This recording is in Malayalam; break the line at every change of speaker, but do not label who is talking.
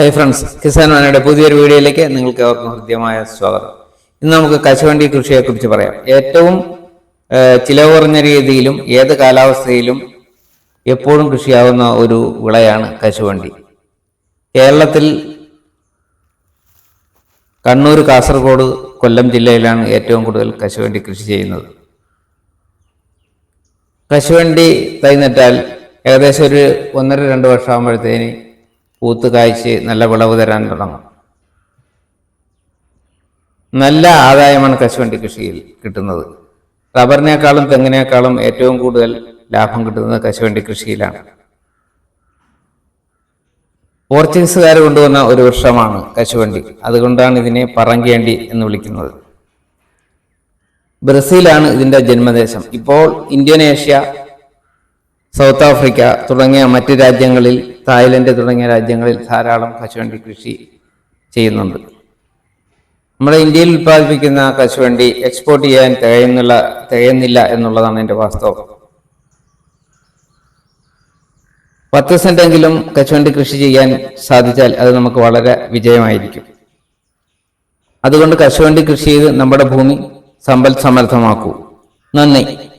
ഹായ് ഫ്രണ്ട്സ് കിസാൻ വാനയുടെ പുതിയൊരു വീഡിയോയിലേക്ക് നിങ്ങൾക്ക് അവർക്ക് ഹൃദ്യമായ സ്വാഗതം. ഇന്ന് നമുക്ക് കശുവണ്ടി കൃഷിയെക്കുറിച്ച് പറയാം. ഏറ്റവും ചിലവ് കുറഞ്ഞ രീതിയിലും ഏത് കാലാവസ്ഥയിലും എപ്പോഴും കൃഷിയാവുന്ന ഒരു വിളയാണ് കശുവണ്ടി. കേരളത്തിൽ കണ്ണൂർ കാസർഗോഡ് കൊല്ലം ജില്ലയിലാണ് ഏറ്റവും കൂടുതൽ കശുവണ്ടി കൃഷി ചെയ്യുന്നത്. കശുവണ്ടി തൈ നട്ടാൽ ഏകദേശം ഒരു ഒന്നര രണ്ട് വർഷമാകുമ്പോഴത്തേന് പൂത്ത് കായ്ച്ച് നല്ല വിളവ് തരാൻ തുടങ്ങും. നല്ല ആദായമാണ് കശുവണ്ടി കൃഷിയിൽ കിട്ടുന്നത്. റബ്ബറിനേക്കാളും തെങ്ങിനേക്കാളും ഏറ്റവും കൂടുതൽ ലാഭം കിട്ടുന്നത് കശുവണ്ടി കൃഷിയിലാണ്. പോർച്ചുഗീസുകാർ കൊണ്ടുവന്ന ഒരു വൃക്ഷമാണ് കശുവണ്ടി. അതുകൊണ്ടാണ് ഇതിനെ പറങ്കേണ്ടി എന്ന് വിളിക്കുന്നത്. ബ്രസീലാണ് ഇതിന്റെ ജന്മദേശം. ഇപ്പോൾ ഇന്തോനേഷ്യ സൗത്ത് ആഫ്രിക്ക തുടങ്ങിയ മറ്റ് രാജ്യങ്ങളിൽ തായ്ലൻഡ് തുടങ്ങിയ രാജ്യങ്ങളിൽ ധാരാളം കശുവണ്ടി കൃഷി ചെയ്യുന്നുണ്ട്. നമ്മുടെ ഇന്ത്യയിൽ ഉൽപ്പാദിപ്പിക്കുന്ന കശുവണ്ടി എക്സ്പോർട്ട് ചെയ്യാൻ തികയുന്നില്ല തികയുന്നില്ല എന്നുള്ളതാണ് എന്റെ വാസ്തവം. പത്ത് സെന്റെങ്കിലും കശുവണ്ടി കൃഷി ചെയ്യാൻ സാധിച്ചാൽ അത് നമുക്ക് വളരെ വിജയമായിരിക്കും. അതുകൊണ്ട് കശുവണ്ടി കൃഷി ചെയ്ത് നമ്മുടെ ഭൂമി സമ്പൽ സമൃദ്ധമാക്കൂ. നന്ദി.